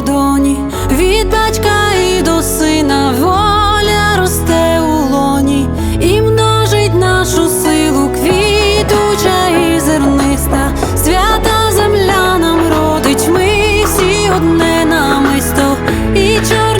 кордоні, від батька і до сина воля росте у лоні. І множить нашу силу квітуча і зерниста, свята земля нам родить, ми всі одне намисто. І чорне.